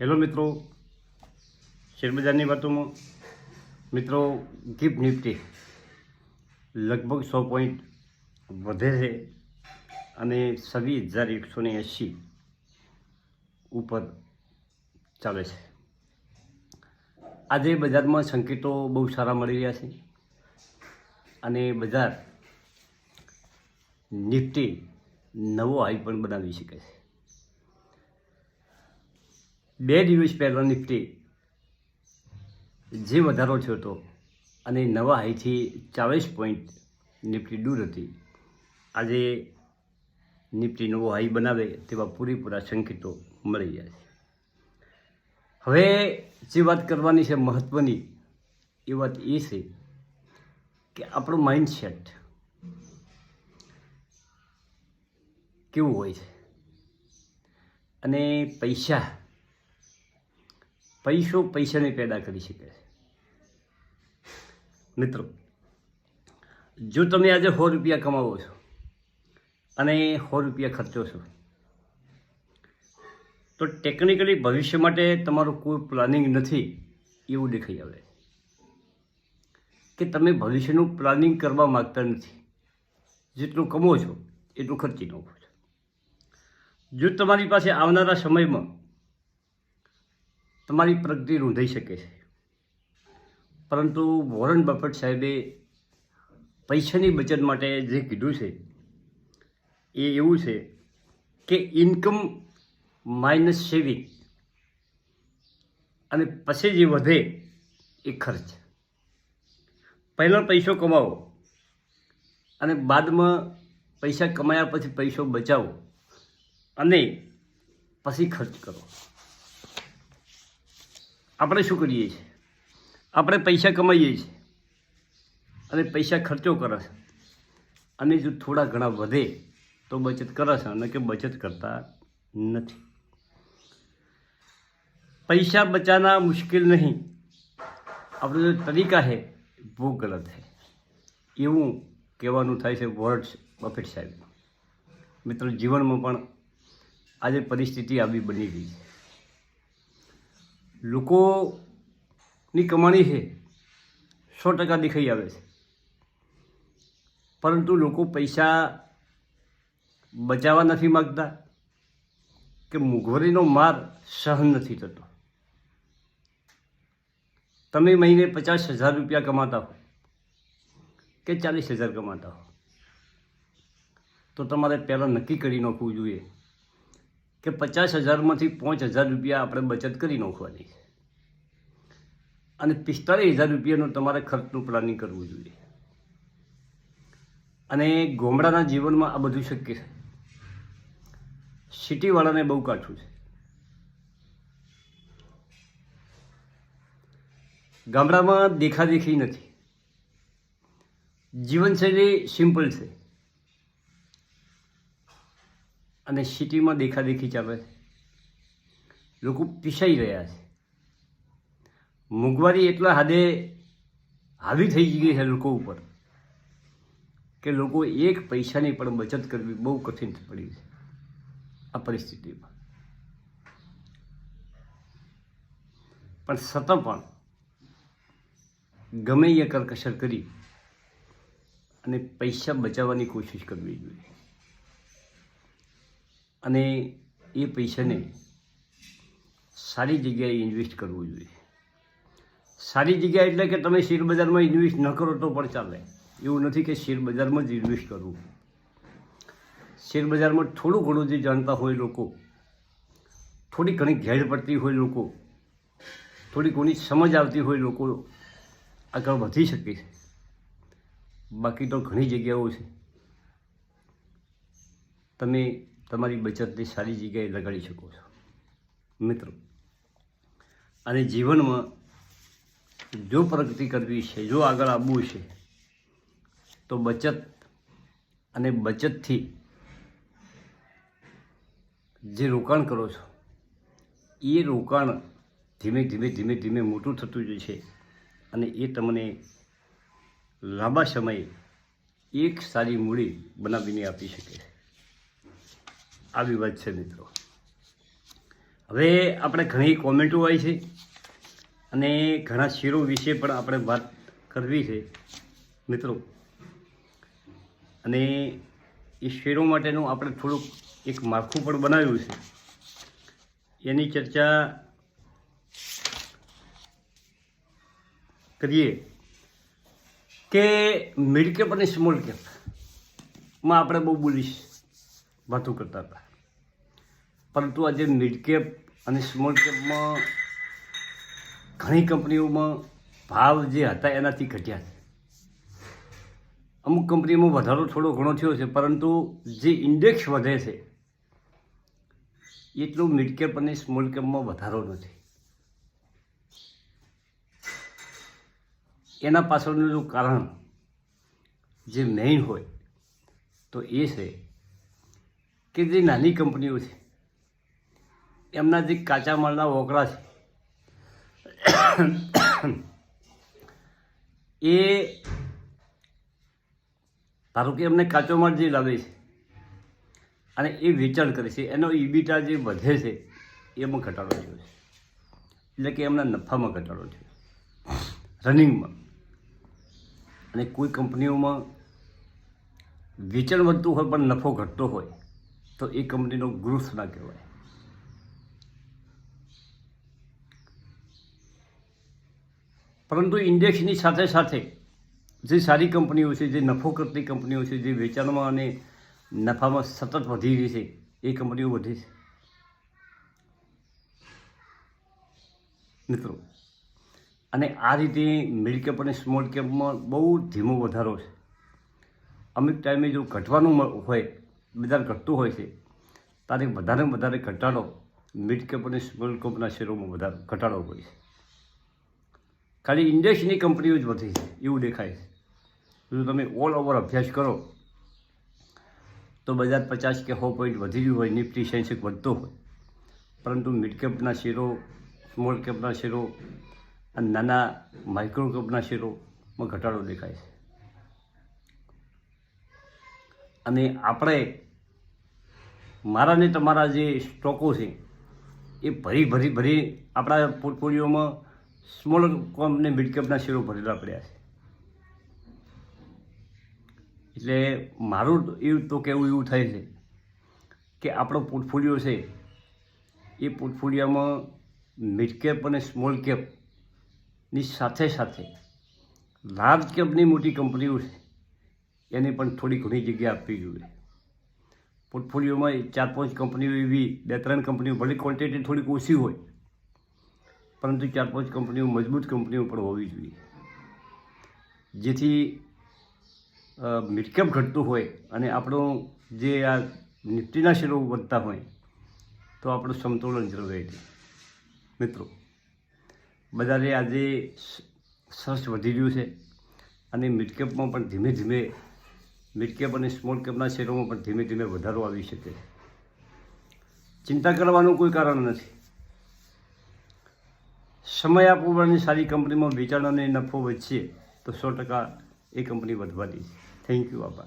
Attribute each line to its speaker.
Speaker 1: Hello મિત્રો, શેરબજારની વાતોમાં. મિત્રો, ગિફ્ટ નિફ્ટી લગભગ સો પોઈન્ટ વધે છે અને છવ્વીસ હજાર એકસો ને એંશી ઉપર ચાલે છે. આજે બજારમાં સંકેતો બહુ સારા મળી રહ્યા છે અને બજાર નિફ્ટી નવો હાઈ પણ બનાવી શકે છે. બે દિવસ પહેલાં નિફ્ટી જે વધારો થયો હતો અને નવા હાઈથી ચાલીસ પોઈન્ટ નિફ્ટી દૂર હતી. આજે નિફ્ટી નવો હાઈ બનાવે તેવા પૂરેપૂરા સંકેતો મળી ગયા છે. હવે જે વાત કરવાની છે મહત્ત્વની એ વાત એ છે કે આપણું માઇન્ડસેટ કેવું હોય છે? અને પૈસા પૈસો, પૈસાને પેદા કરી શકે છે. મિત્રો, જો તમે આજે સો રૂપિયા કમાવો છો અને સો રૂપિયા ખર્ચો છો, તો ટેકનિકલી ભવિષ્ય માટે તમારું કોઈ પ્લાનિંગ નથી એવું દેખાઈ આવે. કે તમે ભવિષ્યનું પ્લાનિંગ કરવા માગતા નથી. જેટલું કમો છો, એટલું ખર્ચી નાખો છો. જો તમારી પાસે આવનારા સમયમાં તમારી પ્રગતિ રૂંધાઈ શકે છે. પરંતુ વોરન બફેટ સાહેબે પૈસાની બચત માટે જે કીધું છે, એ એવું છે કે ઇન્કમ માઇનસ સેવિંગ અને પછી જે વધે એ ખર્ચ. પહેલાં પૈસો કમાવો અને બાદમાં પૈસા કમાયા પછી પૈસો બચાવો અને પછી ખર્ચ કરો. આપણે શું કરીએ છીએ? આપણે પૈસા કમાઈએ છીએ. અને પૈસા ખર્ચો કરે છે. અને જો થોડા ઘણા વધે, તો બચત કરે છે. અને કે બચત કરતા નથી. પૈસા બચાના મુશ્કેલ નહીં. આપણો જો તરીકા છે वो ગલત છે. એવું કહેવાનું થાય છે વર્ડ્સ બફેટ સાહેબ. મિત્રો, જીવનમાં પણ આજે પરિસ્થિતિ આવી બની ગઈ છે. લોકોની કમાણી છે, સો ટકા દેખાઈ આવે છે. પરંતુ લોકો પૈસા બચાવવા નથી માગતા કે મોંઘવારીનો માર સહન નથી થતો. તમે મહિને પચાસ હજાર રૂપિયા કમાતા હો કે ચાલીસ હજાર કમાતા હો? તો તમારે પહેલાં નક્કી કરી નાખવું જોઈએ કે પચાસ હજારમાંથી પાંચ હજાર રૂપિયા આપણે બચત કરી નાખવાની. અને પિસ્તાલીસ હજાર રૂપિયાનું તમારે ખર્ચનું પ્લાનિંગ કરવું જોઈએ. અને ગોમડાના જીવનમાં આ બધું શક્ય છે. સિટીવાળાને બહુ કાઠું છે. ગામડામાં દેખાદેખી નથી. જીવનશૈલી સિમ્પલ છે. અને સિટીમાં દેખાદેખી ચાલે લોકો પીસાઈ રહ્યા છે. મોંઘવારી એટલા હદે હાવી થઈ ગઈ છે લોકો ઉપર કે લોકો એક પૈસાની પણ બચત કરવી બહુ કઠિન પડી છે આ પરિસ્થિતિમાં. પણ છતાં પણ ગમે એ કરકસર કરી અને પૈસા બચાવવાની કોશિશ કરવી જોઈએ. અને એ પૈસાને સારી જગ્યાએ ઇન્વેસ્ટ કરવું જોઈએ. સારી જગ્યા એટલે કે તમે શેર બજારમાં ઇન્વેસ્ટ ન કરો તો પણ ચાલે. એવું નથી કે શેર બજારમાં જ ઇન્વેસ્ટ કરવું. શેર બજારમાં થોડું ઘણું જે જાણતા હોય લોકો, થોડી ઘણી ઘેર પડતી હોય લોકો, થોડી ઘણી સમજ આવતી હોય લોકો આગળ વધી શકે છે. બાકી તો ઘણી જગ્યાઓ છે. તમે તમારી બચતને સારી જગ્યાએ લગાડી શકો છો. મિત્રો, અને જીવનમાં જો પ્રગતિ કરવી છે, જો આગળ આવવું છે, તો બચત અને બચતથી જે રોકાણ કરો છો, એ રોકાણ ધીમે ધીમે ધીમે ધીમે મોટું થતું જાય છે અને એ તમને લાંબા સમયે એક સારી મૂડી બનાવીને આપી શકે છે. આવી વાત છે મિત્રો. હવે આપણે ઘણી કોમેન્ટો આવી છે અને ઘણા શેરો વિશે પણ આપણે વાત કરવી છે, મિત્રો. અને એ શેરો માટેનું આપણે થોડુંક એક માળખું પણ બનાવ્યું છે. એની ચર્ચા કરીએ કે મિડ કેપ અને સ્મોલ કેપમાં આપણે બહુ બોલીશ. વાતો કરતા હતા. પરંતુ આજે મિડકેપ અને સ્મોલ કેપમાં ઘણી કંપનીઓમાં ભાવ જે હતા એનાથી ઘટ્યા છે. અમુક કંપનીમાં વધારો થોડો ઘણો થયો છે, પરંતુ જે ઇન્ડેક્સ વધે છે, એટલું મિડ કેપ અને સ્મોલ કેપમાં વધારો નથી. એના પાછળનું જો કારણ જે મેઇન હોય, તો એ છે કે જે નાની કંપનીઓ છે, એમના જે કાચા માલના વોકડા છે, એ ધારો કે એમને કાચો માલ જે લાવે છે, અને એ વેચાણ કરે છે, એનો ઈબીટા જે વધે છે, એમાં ઘટાડો થયો છે. એટલે કે એમના નફામાં ઘટાડો થયો. રનિંગમાં. અને કોઈ કંપનીઓમાં વેચાણ વધતું હોય પણ નફો ઘટતો હોય તો એ કંપનીનો ગ્રોથ ના કહેવાય. પરંતુ ઇન્ડેક્સની સાથે સાથે જે સારી કંપનીઓ છે, જે નફો કરતી કંપનીઓ છે, જે વેચાણમાં અને નફામાં સતત વધી રહી છે, એ કંપનીઓ વધી છે. મિત્રો, અને આ રીતે મિડ કેપ અને સ્મોલ કેપમાં બહુ ધીમો વધારો છે. અમુક ટાઈમે જો ઘટવાનું હોય બજાર ઘટતું હોય છે. ત્યારે વધારે વધારે ઘટાડો મિડ કેપ અને સ્મોલ કેપના શેરોમાં વધારે ઘટાડો હોય છે. ખાલી ઇન્ડેક્સની કંપનીઓ જ વધી છે, એવું દેખાય છે. જો તમે ઓલ ઓવર અભ્યાસ કરો, તો બજાર પચાસ કે સો પોઈન્ટ વધી ગયું હોય, નિફ્ટી સેન્સેક વધતો હોય. પરંતુ મિડ કેપના શેરો સ્મોલ કેપના શેરો અને નાના માઇક્રો કેપના શેરોમાં ઘટાડો દેખાય છે. અને આપણે મારા ને તમારા જે સ્ટોકો છે, એ ભરી ભરી ભરી આપણા પોર્ટફોલિયોમાં સ્મોલ કોમ ને મિડ કેપના શેરો ભરેલા પડ્યા છે. એટલે મારું એવું તો કહેવું એવું થાય છે કે આપણો પોર્ટફોલિયો છે, એ પોર્ટફોલિયોમાં મિડ કેપ અને સ્મોલ કેપની સાથે સાથે લાર્જ કેપની મોટી કંપનીઓ છે. એને પણ થોડી ઘણી જગ્યા આપવી જોઈએ. પોર્ટફોલિયોમાં ચાર પાંચ કંપનીઓ એવી, બે ત્રણ કંપનીઓ ભલે ક્વોન્ટિટી થોડીક ઓછી હોય, પરંતુ ચાર પાંચ કંપનીઓ મજબૂત કંપનીઓ પણ હોવી જોઈએ. જેથી મિડકેપ ઘટતું હોય અને આપણો જે આ નિફ્ટીના શેરો વધતા હોય, તો આપણું સમતોલન જળવાય રહે. મિત્રો, બજારે આજે સ- સર્ચ વધી રહ્યું છે અને મિડકેપમાં પણ ધીમે ધીમે મિડકેપ અને સ્મોલ કેપના શેરોમાં પણ ધીમે ધીમે વધારો આવી શકે. ચિંતા કરવાનું કોઈ કારણ નથી. સમય આપવાની સારી કંપનીમાં વેચાણ અને નફો વધશે તો સો ટકા એ કંપની વધવાની છે થેન્ક યુ આભાર.